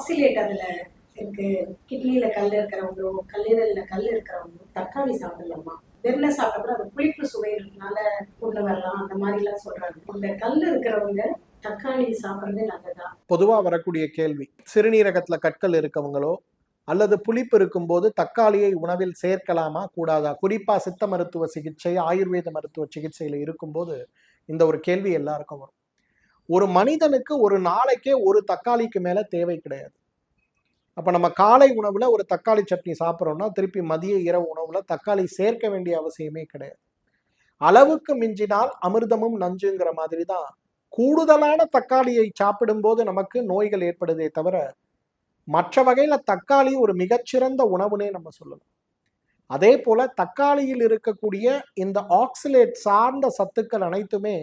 ஆக்சிலேட் அதுல இருக்கு. கிட்னில கல் இருக்கிறவங்களோ கல்லீரல்ல கல் இருக்கிறவங்களோ தக்காளி சாப்பிடலாமா? வெறும் சாப்பிட்டப்பறம் அது புளிப்பு சுவை இருக்கனால கொண்டு வரலாம். அந்த மாதிரி எல்லாம் சொல்றாங்க. இந்த கல் இருக்கிறவங்க தக்காளி சாப்பிடுறது நல்லதா? பொதுவா வரக்கூடிய கேள்வி. சிறுநீரகத்துல கற்கள் இருக்கவங்களோ அல்லது புளிப்பு இருக்கும்போது தக்காளியை உணவில் சேர்க்கலாமா கூடாதா? குறிப்பா சித்த மருத்துவ சிகிச்சை ஆயுர்வேத மருத்துவ சிகிச்சையில இருக்கும்போது இந்த ஒரு கேள்வி எல்லாருக்கும் வரும். ஒரு மனிதனுக்கு ஒரு நாளைக்கே ஒரு தக்காளிக்கு மேல தேவை கிடையாது. அப்ப நம்ம காலை உணவுல ஒரு தக்காளி சட்னி சாப்பிட்றோம்னா திருப்பி மதிய இரவு உணவுல தக்காளி சேர்க்க வேண்டிய அவசியமே கிடையாது. அளவுக்கு மிஞ்சினால் அமிர்தமும் நஞ்சுங்கிற மாதிரி தான் கூடுதலான தக்காளியை சாப்பிடும்போது நமக்கு நோய்கள் ஏற்படுதே தவிர மற்ற வகையில் தக்காளி ஒரு மிகச்சிறந்த உணவுனே நம்ம சொல்லலாம். அதே போல தக்காளியில் இருக்கக்கூடிய இந்த ஆக்சிலேட் சார்ந்த சத்துக்கள் அனைத்துமே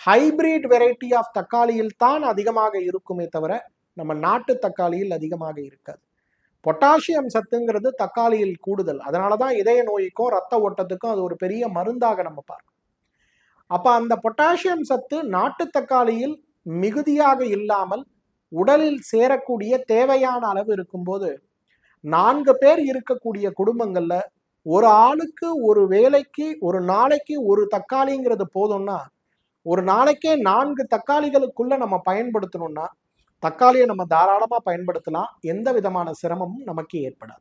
ஹைபிரிட் வெரைட்டி ஆஃப் தக்காளியில் தான் அதிகமாக இருக்குமே தவிர நம்ம நாட்டு தக்காளியில் அதிகமாக இருக்காது. பொட்டாசியம் சத்துங்கிறது தக்காளியில் கூடுதல். அதனால தான் இதய நோய்க்கும் ரத்த ஓட்டத்துக்கும் அது ஒரு பெரிய மருந்தாக நம்ம பார்க்கணும் அப்போ அந்த பொட்டாசியம் சத்து நாட்டு தக்காளியில் மிகுதியாக இல்லாமல் உடலில் சேரக்கூடிய தேவையான அளவு இருக்கும்போது நான்கு பேர் இருக்கக்கூடிய குடும்பங்களில் ஒரு ஆளுக்கு ஒரு வேலைக்கு ஒரு நாளைக்கு ஒரு தக்காளிங்கிறது போதும்னா ஒரு நாளைக்கே நான்கு தக்காளிகளுக்குள்ள நம்ம பயன்படுத்தணும்னா தக்காளியை நம்ம தாராளமாக பயன்படுத்தலாம். எந்த விதமான சிரமமும் நமக்கு ஏற்படாது.